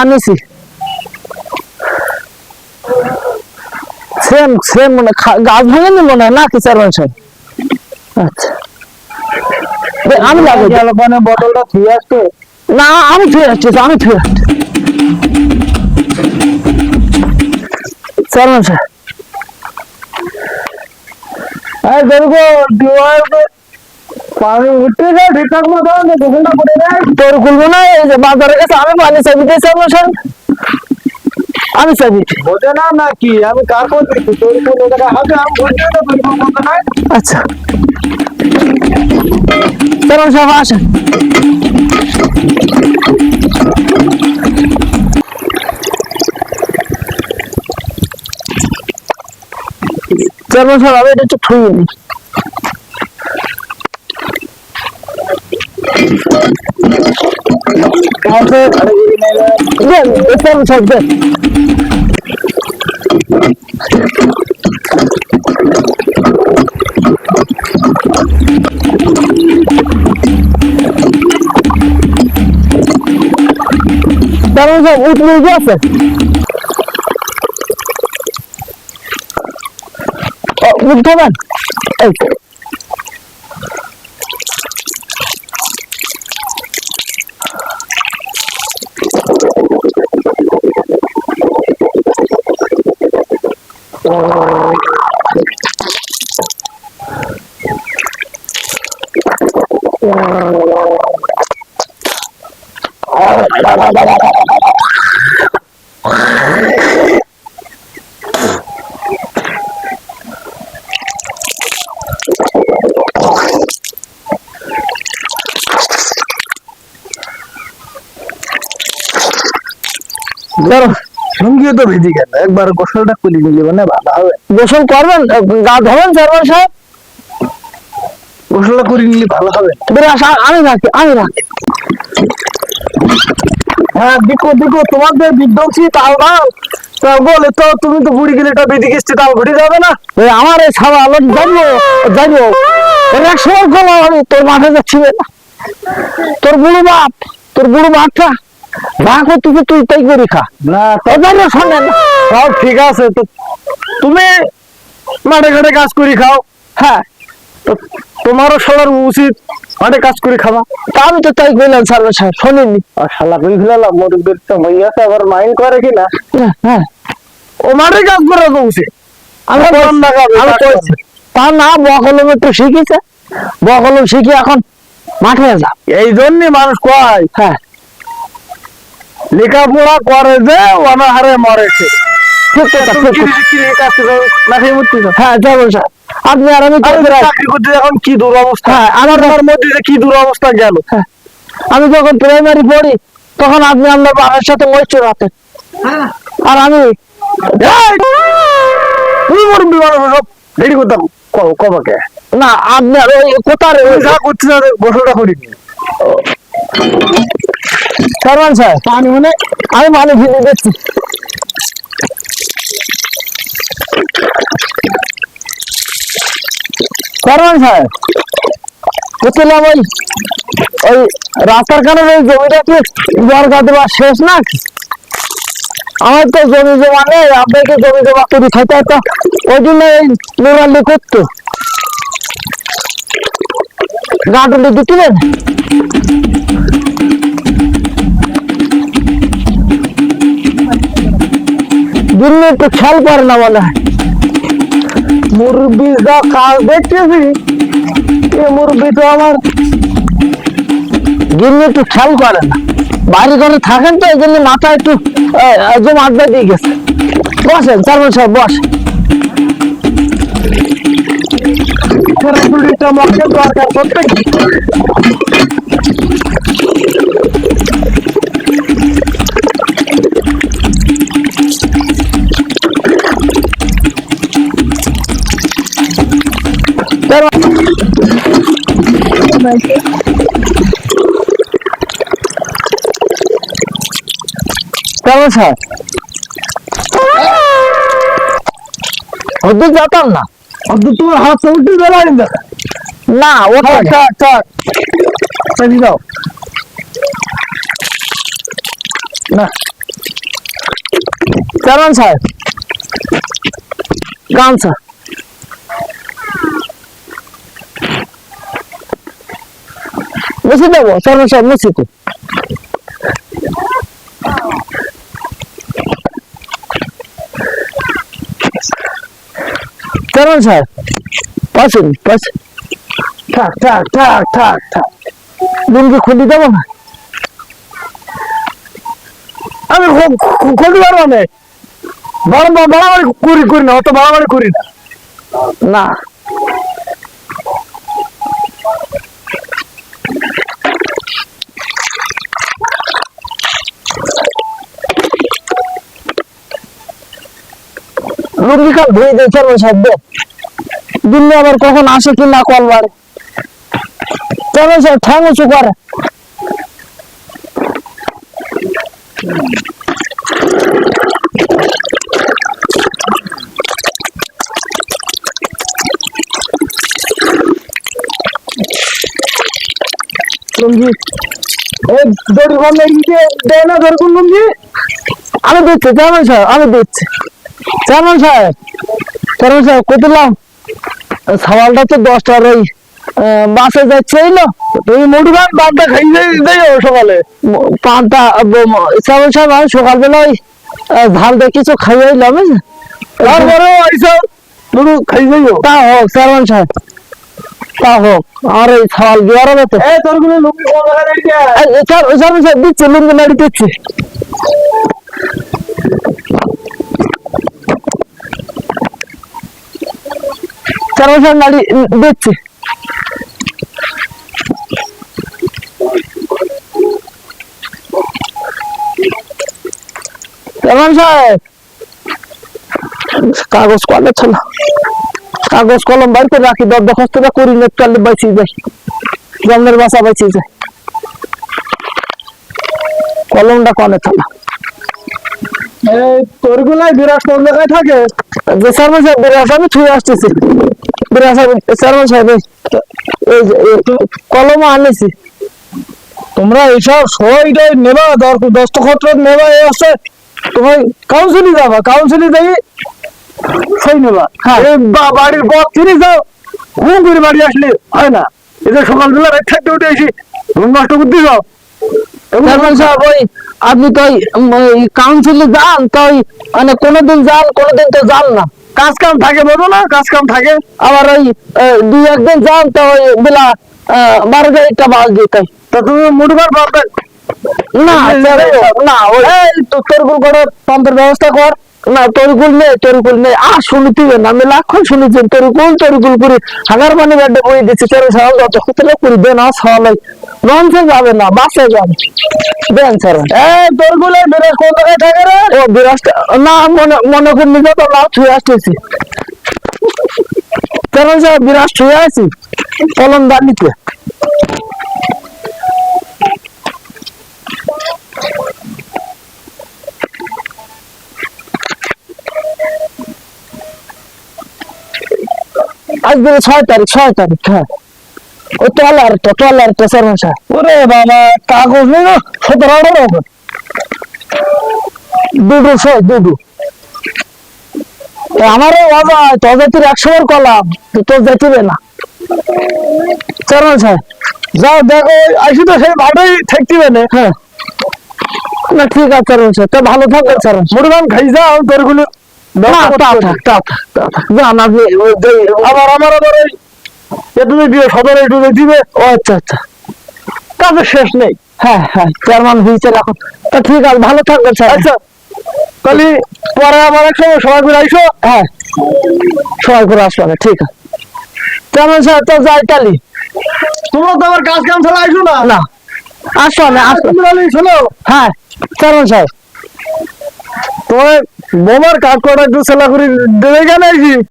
আনিছি। Same same মনে গাছ ভাঙেনি মনে হয় নাকি চেয়ারম্যান সাহেব? আচ্ছা। আমি দিই। মানে বোতলটা ধুয়ে আসতো না আমি ফিরে আসছি আমি ফিরে আসছি চেয়ারম্যান সাহেব। এই দেখো ডিওয়ার পানি উঠতে যায় ঠিকঠাক মতো। দোকানটা করে দেয় তোর খুলবো না এই যে বাজারের কাছে আমি পানি চাবি দিয়েছি আমি চাবি। বোঝে না নাকি আমি কার তোর কোন জায়গায় হবে আমি বুঝতে তো তোর কোন নাই। আচ্ছা। চেয়ারম্যান সাহেব আসেন। চেয়ারম্যান সাহেব আমি এটা একটু থুয়ে নিই দেন এ চেয়ারম্যান সাহেব দেন চেয়ারম্যান সাহেব উঠলে কি আছে ও, উঠতে পারেন এই তো। ভেজি গেল। একবার গোসলটা খুলে নিলে মানে ভালো হবে। গোসল করবেন? গা ধরেন চেয়ারম্যান সাহেব? গোসলটা করে নিলে ভালো হবে। আমি রাখি আমি রাখি। হ্যাঁ দেখো দেখো তোমাদের বিধ্বংসী তাল দাও বলে তো তুমি তো বুড়ি গেলে এটা বেদিকে এসছে তাল ঘটে যাবে না। আমার এই ছাড়া আলো জানব জানব এক সময় গেল আমি তোর মাঠে যাচ্ছি না। তোর বুড়ো বাপ তোর বুড়ো বাপটা তুই তাই করি খা। না শোনেন সব ঠিক আছে তো তুমি মাঠে ঘাটে কাজ করে খাও। হ্যাঁ। তো তোমারও সবার উচিত মাঠে কাজ করে খাওয়া। তা আমি তো তাই কইলাম সাহেব শোনেননি। আর শালা কই ফেলালাম মুরব্বীর তো হইয়াছে আবার মাইন্ড করে কিনা হ্যাঁ, হ্যাঁ। ও মাঠে কাজ করে তো উচিত। আমি আমার কই- আমি কইছি। তা না বকলম একটু শিখেছে। বকলম শিখে এখন মাঠে যা। এই জন্য মানুষ কয় হ্যাঁ। লেখাপড়া করে যে অনাহারে মরে সে। ঠিক কথা ঠিক কি কথা। কি কাজ করে না খেয়ে মরছিস হ্যাঁ স্যার। আপনি আর আমি। চাকরি করতে এখন কি দুরবস্থা? হ্যাঁ আমার আমার মধ্যে কি দুরবস্থা গেল? আমি যখন প্রাইমারি পড়ি তখন আপনি আপনার বাবার সাথে মৈত্র রাখেন আর আমি রেডি করতাম কবাকে না আপনার ওই কোথার যা করছিস না। গোসলটা পানি ফিরে দিচ্ছি সারমান স্যার বুঝলাম ওই ওই রাস্তার কারণে ওই জমিটা কি দরকার দেওয়া শেষ না? আমার তো জমি জমা নেই, আপনাকে জমি জমা করে খাইতে ওই জন্য এই নুরালি করতো। গাঁটুলি দিচ্ছিলেন দিল্লি একটু খেয়াল করে না বলে। মুরব্বী যা কাজ দেখতেছি, এ মুরব্বী তো আমার দিল্লি একটু খেয়াল করে না। বাড়ি ঘরে থাকেন তো, এই জন্য মাথা একটু একদম আড্ডা দিয়ে গেছে। বসেন চারজন সাহেব বস দরকার প্রত্যেক কেমন স্যার? ওদের যেতাম না। অন্তত তোমার হাত উল্টে বেড়াই না না ওটা চাক চাক চাকি দাও না চেয়ারম্যান সাহেব গামছা মুছি দেবো চেয়ারম্যান সাহেব মুছি চেয়ারম্যান সাহেব পাচ্ছেন পাচ্ছেন থাক থাক থাক থাক থাক লুঙ্গি খুলি দেবো না আমি খুলতে পারব বাড়াবাড়ি বাড়াবাড়ি করি করি না অত বাড়াবাড়ি করি না না খাল ধুয়ে দিয়ে সাহেব দিল্লি আবার কখন আসে কি না কল বাড়ে। চেয়ারম্যান সাহেব ঠ্যাং উঁচু করে? আমি দিচ্ছি কেমন আমি দিচ্ছি চেয়ারম্যান সাহেব চেয়ারম্যান সাহেব কতলাম সওয়ালটা তো দশটার ওই বাসে যাচ্ছে এলো তুমি মুড়ি ভাত ভাতটা খাই দেয় সকালে। পানটা চেয়ারম্যান সাহেব আমি সকালবেলা ওই ঝাল দিয়ে কিছু খাইয়ে এলাম বুঝলি? তারপরেও এইসব মুড়ি খাই যাইও তা হোক চেয়ারম্যান সাহেব। তা হোক আর এই সওয়াল দেওয়ার হবে তো। দিচ্ছে লুঙ্গি নাড়ি দিচ্ছি। চেয়ারম্যান সাহেব নাড়ি দিচ্ছি চেয়ারম্যান সাহেব কাগজ কলে ছিল কাগজ কলম বাড়িতে রাখি দরখাস্তটা করি নেট কালে বাইছি যাই জন্মের বাসা বাইছি যায় কলমটা কনে থালা এই তোর গুলাই বিরাট কোন জায়গায় থাকে। যে সাহেব আমি ছুঁয়ে আসতেছি। চেয়ারম্যান সাহেব এই- কলম আনেছি। তোমরা এইসব সবাইটাই নেবা নেবা এই আছে তোমার কাউন্সিলে যাবা কাউন্সিলে যাই সই নেবা। হ্যাঁ। বাড়ির বদ ফিরে যাও হুম করে বাড়ি আসলে হয় না। এই যে সকালবেলা রাত থাকতে উঠে এসি ঘুম নষ্ট করতে যাও। চেয়ারম্যান সাহেব ওই আপনি তো কাউন্সিলে যান তো মানে কোনোদিন যান কোনোদিন তো যান না। কাজ কাম থাকে বলো না কাজ কাম থাকে। আবার ওই দুই একদিন যান তো ওই বেলা বারো একটা বাস দিতে। তো তুমি মুঠবার পারবে না না ওই তো তোর করে তন্ত্রের ব্যবস্থা কর। না তরিকুল নেই তরিকুল নেই। আর শুনতে আমি লাক্ষণ শুনেছেন তরিকুল তরিকুল করে। হাগার মানে ব্যাডে বই দিচ্ছে তেরো সাল যত হোটেলে করে দেন আর সবাই ননসে যাবে না, বাসে যাবে। দেন স্যার এই, তোরগুলো বিরাট কোন জায়গায় থাকে রে? ও বিরাজটা না, মনে মনে করে, নিজে তো না ছুঁয়ে আসতেছি। তেরো সাহেব বিরাজ ছুঁয়ে আছি? কলম দাঁড়িতে আজ ছয় তারিখ ছয় তারিখ হ্যাঁ। ও টলারটা টলারটা চেয়ারম্যান সাহেব ওরে বাবা, কাগজ নেই সতেরো আঠারো দুটো ছয় দুটো আমারও বাবা তোর জাতির একশো বার কলাম, তো তোর জাতিবে না। চেয়ারম্যান সাহেব যাও দেখো আইসি তো সেই ভাটাই থাকতে হ্যাঁ। না, ঠিক আছে তা ভালো থাকবেন চেয়ারম্যান মুড়িবান খাই, যাও, তোর আবার আমার আবার ওই একটু দিয়ে সদর দিবে ও আচ্ছা আচ্ছা। শেষ নেই। হ্যাঁ হ্যাঁ চেয়ারম্যান হয়েছে এখন। তা ঠিক আছে ভালো থাকবেন স্যার। আচ্ছা তাহলে পরে আবার এক সময় সবাই করে আইসো। হ্যাঁ সবাই করে আসবে ঠিক আছে। চেয়ারম্যান সাহেব তো যাই তালি তোমরা তো আবার কাজ কাম ছাড়া আইসো না। না আসো না আসো। শোনো। হ্যাঁ চেয়ারম্যান সাহেব। তোমার বোমার কাঠ কটা একটু সেলা করে দেবে কেন আইসি